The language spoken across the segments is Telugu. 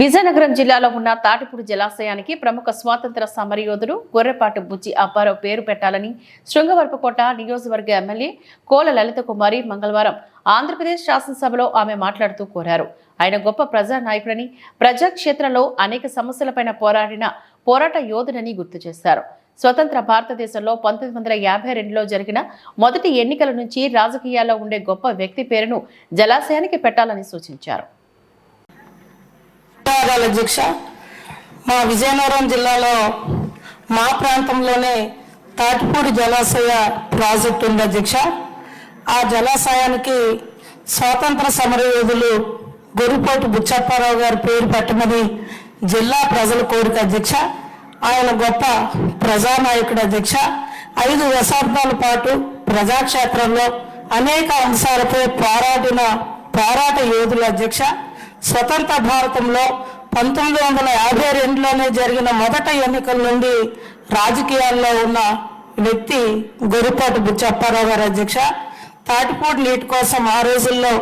విజయనగరం జిల్లాలో ఉన్న తాటిపూడి జలాశయానికి ప్రముఖ స్వాతంత్ర సమరయోధుడు గొర్రెపాటు బుజ్జి అప్పారావు పేరు పెట్టాలని శృంగవరపుకోట నియోజకవర్గ ఎమ్మెల్యే కోల లలిత కుమారి మంగళవారం ఆంధ్రప్రదేశ్ శాసనసభలో ఆమె మాట్లాడుతూ కోరారు. ఆయన గొప్ప ప్రజా నాయకుడని ప్రజాక్షేత్రంలో అనేక సమస్యలపైన పోరాడిన పోరాట యోధుడని గుర్తు చేశారు. స్వతంత్ర భారతదేశంలో పంతొమ్మిది వందల యాభై రెండులో జరిగిన మొదటి ఎన్నికల నుంచి రాజకీయాల్లో ఉండే గొప్ప వ్యక్తి పేరును జలాశయానికి పెట్టాలని సూచించారు. ధన్యవాదాలు అధ్యక్ష మా విజయనగరం జిల్లాలో మా ప్రాంతంలోనే తాటిపూడి జలాశయ ప్రాజెక్టు ఉంది అధ్యక్ష. ఆ జలాశయానికి స్వాతంత్ర సమరయోధులు గొరిపోటు బుచ్చప్పారావు గారి పేరు పెట్టమని జిల్లా ప్రజల కోరిక అధ్యక్ష. ఆయన గొప్ప ప్రజానాయకుడు అధ్యక్ష. ఐదు దశాబ్దాల పాటు ప్రజాక్షేత్రంలో అనేక అంశాలపై పోరాడిన పోరాట యోధుల అధ్యక్ష. స్వతంత్ర భారతంలో పంతొమ్మిది వందల యాభై రెండులోనే జరిగిన మొదట ఎన్నికల నుండి రాజకీయాల్లో ఉన్న వ్యక్తి గొరిపాటి బుచ్చప్పారావు గారు అధ్యక్ష. తాటిపూడి నీటి కోసం ఆ రోజుల్లో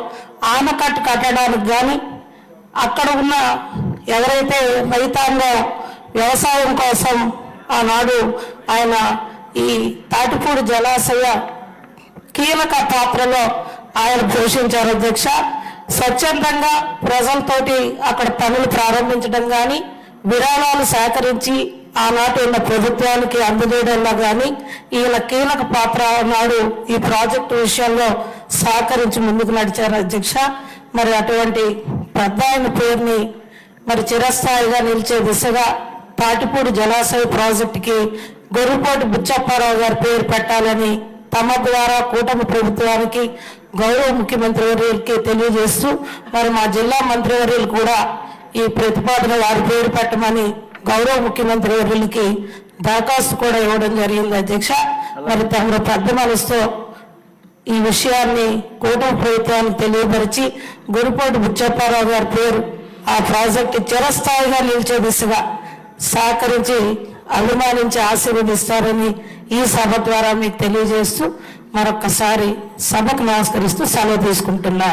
ఆనకట్టు కట్టడానికి కానీ అక్కడ ఉన్న ఎవరైతే రైతాంగ వ్యవసాయం కోసం ఆనాడు ఆయన ఈ తాటిపూడి జలాశయ కీలక పాత్రలో ఆయన పోషించారు అధ్యక్ష. స్వచ్ఛందంగా ప్రజలతోటి అక్కడ పనులు ప్రారంభించడం కానీ విరాళాలు సేకరించి ఆనాటి ఉన్న ప్రభుత్వానికి అందజేయడంలో కానీ ఈయన కీలక పాత్ర నాడు ఈ ప్రాజెక్టు విషయంలో సహకరించి ముందుకు నడిచారు అధ్యక్ష. మరి అటువంటి పెద్ద ఆయన పేరుని మరి చిరస్థాయిగా నిలిచే దిశగా తాటిపూడి జలాశయ ప్రాజెక్టుకి గొర్రెపాటి బుచ్చప్పారావు గారి పేరు పెట్టాలని తమ ద్వారా కూటమి ప్రభుత్వానికి గౌరవ ముఖ్యమంత్రి వర్యులకి తెలియజేస్తూ మరి మా జిల్లా మంత్రివర్యులు కూడా ఈ ప్రతిపాదన వారి పేరు పెట్టమని గౌరవ ముఖ్యమంత్రి వర్యులకి దరఖాస్తు కూడా ఇవ్వడం జరిగింది అధ్యక్ష. మరి తమరు పెద్ద మనసుతో ఈ విషయాన్ని కూటమి ప్రభుత్వానికి తెలియపరిచి గురుపాటి బుచ్చప్పారావు గారి పేరు ఆ ప్రాజెక్టు చిరస్థాయిగా నిలిచే దిశగా సహకరించి అభిమానించి ఆశీర్వదిస్తారని ఈ సభ ద్వారా మీకు తెలియజేస్తూ మరొకసారి సభకు నమస్కరిస్తూ సెలవు తీసుకుంటున్నా.